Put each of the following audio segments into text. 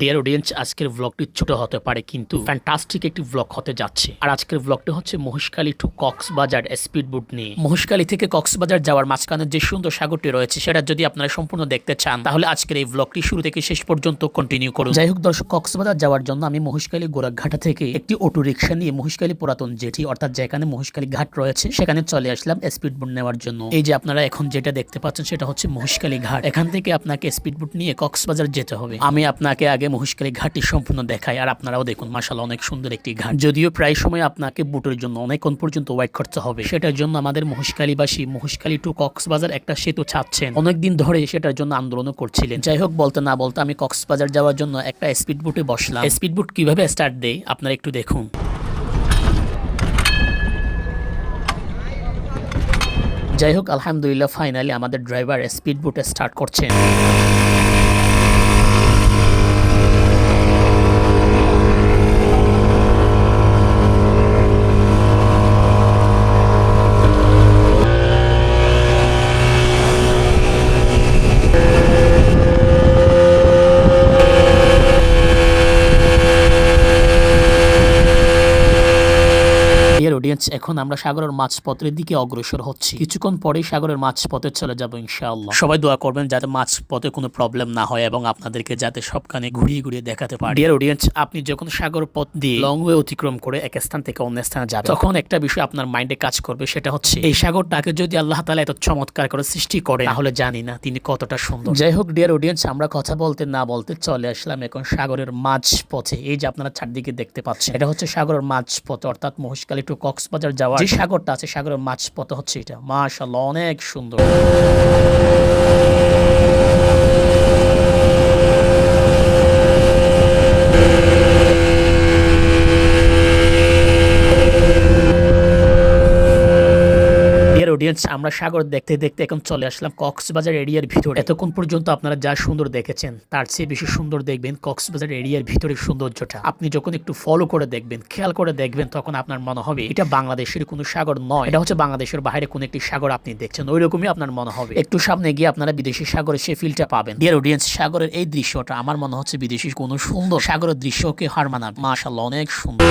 Dear audience আজকের ব্লগটি ছোট হতে পারে, কিন্তু ফ্যান্টাস্টিক একটি ব্লগ হতে যাচ্ছে। আর আজকের ব্লগটি হচ্ছে Maheshkhali to Cox's Bazar speed boat নিয়ে। মহিষকালী থেকে কক্সবাজার যাওয়ার মাঝখানে যে সুন্দর সাগরটি রয়েছে, সেটা যদি আপনারা সম্পূর্ণ দেখতে চান, তাহলে আজকের এই ব্লগটি শুরু থেকে শেষ পর্যন্ত কন্টিনিউ করুন। যাই হোক দর্শক, কক্সবাজার যাওয়ার জন্য আমি মহিষকালী গোরাঘাটা থেকে একটি অটো রিক্সা নিয়ে মহিষকালী পুরাতন জেটি, অর্থাৎ যেখানে মহিষকালী ঘাট রয়েছে, সেখানে চলে আসলাম স্পিড বুট নেওয়ার জন্য। এই যে আপনারা এখন যেটা দেখতে পাচ্ছেন, সেটা হচ্ছে মহিষকালী ঘাট। এখান থেকে আপনাকে স্পিড বুট নিয়ে কক্সবাজার যেতে হবে। আমি আপনাকে আগে মহিষকালী ঘাটটি সম্পূর্ণ দেখায়। আর আপনারাও দেখুন মাসাল অনেক সুন্দর একটি ঘাট। যদিও প্রায় সময় আপনাকে বুটের জন্য অনেকক্ষণ পর্যন্ত ওয়েট করতে হবে। সেটার জন্য আমাদের মহিষকালীবাসী মহিষকালী টু কক্সবাজার একটা সেতু ছাড়ছেন। অনেকদিন ধরে সেটার জন্য আন্দোলনও করছিলেন। যাই হোক, বলতে না বলতে আমি কক্সবাজার যাওয়ার জন্য একটা স্পিড বুটে বসলাম। স্পিড বুট কীভাবে স্টার্ট দেয় আপনারা একটু দেখুন। যাই হোক, আলহামদুলিল্লাহ ফাইনালি আমাদের ড্রাইভার স্পিড বুটে স্টার্ট করছেন ডিয়ার অডিয়েন্স এখন আমরা সাগরের মাঝপথের দিকে অগ্রসর হচ্ছি। কিছুক্ষণ পরেই সাগরের মাঝপথে চলে যাব ইনশাআল্লাহ। সবাই দোয়া করবেন যাতে মাঝপথে কোনো প্রবলেম না হয় এবং আপনাদেরকে যাতে সবখানে ঘুরিয়ে ঘুরিয়ে দেখাতে পারে। ডিয়ার অডিয়েন্স আপনি যখন সাগর পথ দিয়ে লং ওয়ে অতিক্রম করে এক স্থান থেকে অন্য স্থানে যাবেন, তখন একটা বিষয় আপনার মাইন্ডে কাজ করবে, সেটা হচ্ছে এই সাগরটাকে যদি আল্লাহ তালা এত চমৎকার করে সৃষ্টি করে, তাহলে জানি না তিনি কতটা সুন্দর। যাই হোক ডিয়ার অডিয়েন্স আমরা কথা বলতে না বলতে চলে আসলাম এখন সাগরের মাঝ পথে এই যে আপনারা চারদিকে দেখতে পাচ্ছেন, এটা হচ্ছে সাগরের মাঝ পথ অর্থাৎ মহিষকালী টু কক্সবাজার যাওয়ার যে সাগরটা আছে সাগরের মাছ পথ হচ্ছে এটা। মাশাল্লাহ অনেক সুন্দর। অডিয়েন্স আমরা সাগর দেখতে দেখতে এখন চলে আসলাম কক্সবাজার এরিয়ার ভিতরে। এতক্ষণ পর্যন্ত আপনারা যা সুন্দর দেখেছেন, তার চেয়ে বেশি সুন্দর দেখবেন কক্সবাজার এরিয়ার ভিতরে সৌন্দর্যটা। আপনি যখন একটু ফলো করে দেখবেন, খেয়াল করে দেখবেন, তখন আপনার মনে হবে এটা বাংলাদেশের কোনো সাগর নয়, এটা হচ্ছে বাংলাদেশের বাইরে কোনো একটি সাগর আপনি দেখছেন ওই রকমই আপনার মনে হবে। একটু সামনে গিয়ে আপনারা বিদেশি সাগরের সে ফিলটা পাবেন। ডিয়ার অডিয়েন্স সাগরের এই দৃশ্যটা আমার মনে হচ্ছে বিদেশি কোনো সুন্দর সাগরের দৃশ্যকে হার মানাবে। মাশাল্লাহ অনেক সুন্দর।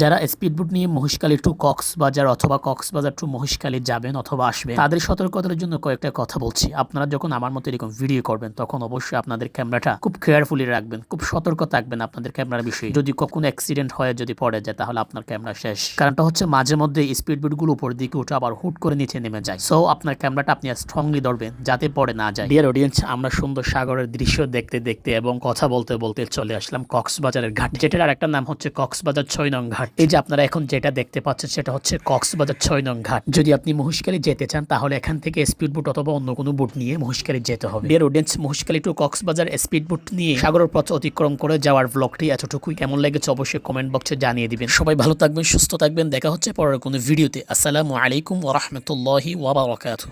যারা স্পিডবোট নিয়ে মহিষকালী টু কক্সবাজার অথবা কক্সবাজার টু মহিষকালী যাবেন অথবা আসবেন, তাদের সতর্কতার জন্য কয়েকটা কথা বলছি। আপনারা যখন আমার মতো এরকম ভিডিও করবেন, তখন অবশ্যই আপনাদের ক্যামেরাটা খুব কেয়ারফুলি রাখবেন, খুব সতর্ক থাকবেন আপনাদের ক্যামেরার বিষয়ে। যদি কখনো অ্যাক্সিডেন্ট হয়ে, যদি পড়ে যায়, তাহলে আপনার ক্যামেরা শেষ। কারণটা হচ্ছে মাঝে মধ্যে স্পিডবোটগুলো উপর দিকে উঠে আবার হুট করে নিচে নেমে যায়। সো আপনার ক্যামেরাটা আপনি স্ট্রংলি ধরবেন, যাতে পড়ে না যায়। ডিয়ার অডিয়েন্স আমরা সুন্দর সাগরের দৃশ্য দেখতে দেখতে এবং কথা বলতে বলতে চলে আসলাম কক্সবাজারের ঘাট, যেটার আরেকটা নাম হচ্ছে কক্সবাজার ছয় নং ঘাট। এই যে আপনারা এখন যেটা দেখতে পাচ্ছেন সেটা হচ্ছে কক্সবাজার ছয় নং ঘাট। যদি আপনি মহিষকালী যেতে চান, তাহলে এখান থেকে স্পিড বোট অথবা অন্য কোনো বোট নিয়ে মহিষকালী যেতে হবে। Dear audience Maheshkhali to Cox's Bazar speed boat নিয়ে সাগরের পথ অতিক্রম করে যাওয়ার ব্লগটি এতটুকুই। কেমন লেগেছে অবশ্যই কমেন্ট বক্সে জানিয়ে দিবেন। সবাই ভালো থাকবেন, সুস্থ থাকবেন। দেখা হচ্ছে পরের কোনো ভিডিওতে আসসালামু আলাইকুম ওরহমতুল্লাহি ওয়াবারাকাতুহ